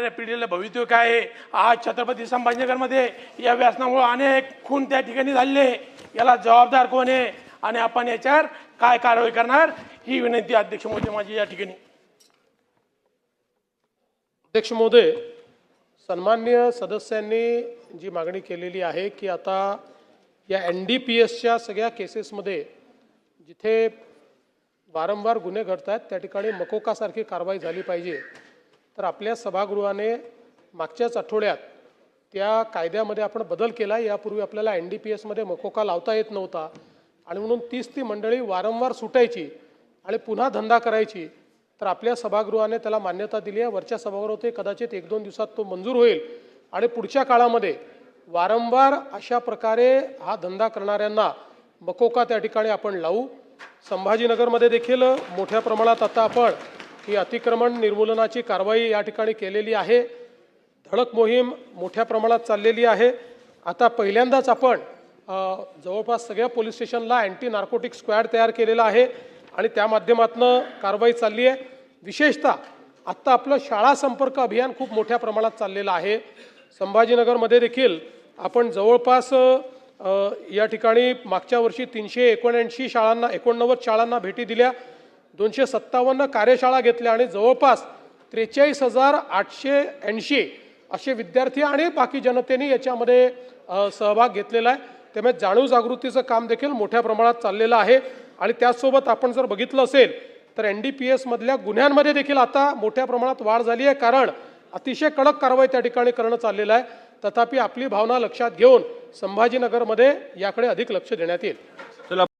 येणाऱ्या पिढीला भवितव्य काय आहे? आज छत्रपती संभाजीनगरमध्ये या व्यासनामुळे अनेक खून त्या ठिकाणी झालेले याला जबाबदार कोण आहे? आणि आपण याच्यावर काय कारवाई करणार? ही विनंती अध्यक्ष मोदी माझी या ठिकाणी. अध्यक्ष महोदय सन्मान्य सदस्यांनी जी मागणी केलेली आहे की आता या एन डी पी एसच्या सगळ्या केसेसमध्ये जिथे वारंवार गुन्हे घडत आहेत त्या ठिकाणी मकोकासारखी कारवाई झाली पाहिजे. तर आपल्या सभागृहाने मागच्याच आठवड्यात त्या कायद्यामध्ये आपण बदल केला. यापूर्वी आपल्याला एन डी पी एसमध्ये मकोका लावता येत नव्हता. आणि म्हणून तीच ती मंडळी वारंवार सुटायची आणि पुन्हा धंदा करायची. तर आपल्या सभागृहाने त्याला मान्यता दिली आहे. वरच्या सभागृहात कदाचित एक दोन दिवसात तो मंजूर होईल. आणि पुढच्या काळामध्ये वारंवार अशा प्रकारे हा धंदा करणाऱ्यांना मकोका त्या ठिकाणी आपण लावू. संभाजीनगरमध्ये देखील मोठ्या प्रमाणात आता आपण ही अतिक्रमण निर्मूलनाची कारवाई या ठिकाणी केलेली आहे. धडक मोहीम मोठ्या प्रमाणात चाललेली आहे. आता पहिल्यांदाच आपण जवळपास सगळ्या पोलीस स्टेशनला अँटी नार्कोटिक स्क्वॅड तयार केलेला आहे आणि त्या माध्यमातून कारवाई चालली आहे. विशेषतः आत्ता आपलं शाळा संपर्क अभियान खूप मोठ्या प्रमाणात चाललेलं आहे. संभाजीनगरमध्ये देखील आपण जवळपास या ठिकाणी मागच्या वर्षी तीनशे एकोणऐंशी शाळांना एकोणनव्वद शाळांना भेटी दिल्या. दोनशे सत्तावन्न कार्यशाळा घेतल्या आणि जवळपास त्रेचाळीस हजार आठशे ऐंशी असे विद्यार्थी आणि बाकी जनतेने याच्यामध्ये सहभाग घेतलेला आहे. त्यामुळे जाणीव जागृतीचं काम देखील मोठ्या प्रमाणात चाललेलं आहे. आणि त्याचसोबत आपण जर बघितलं असेल तर एन डी पी एसमधल्या गुन्ह्यांमध्ये देखील आता मोठ्या प्रमाणात वाढ झाली आहे. कारण अतिशय कडक कारवाई त्या ठिकाणी करणं चाललेलं आहे. तथापि आपली भावना लक्षात घेऊन संभाजीनगरमध्ये याकडे अधिक लक्ष देण्यात येईल.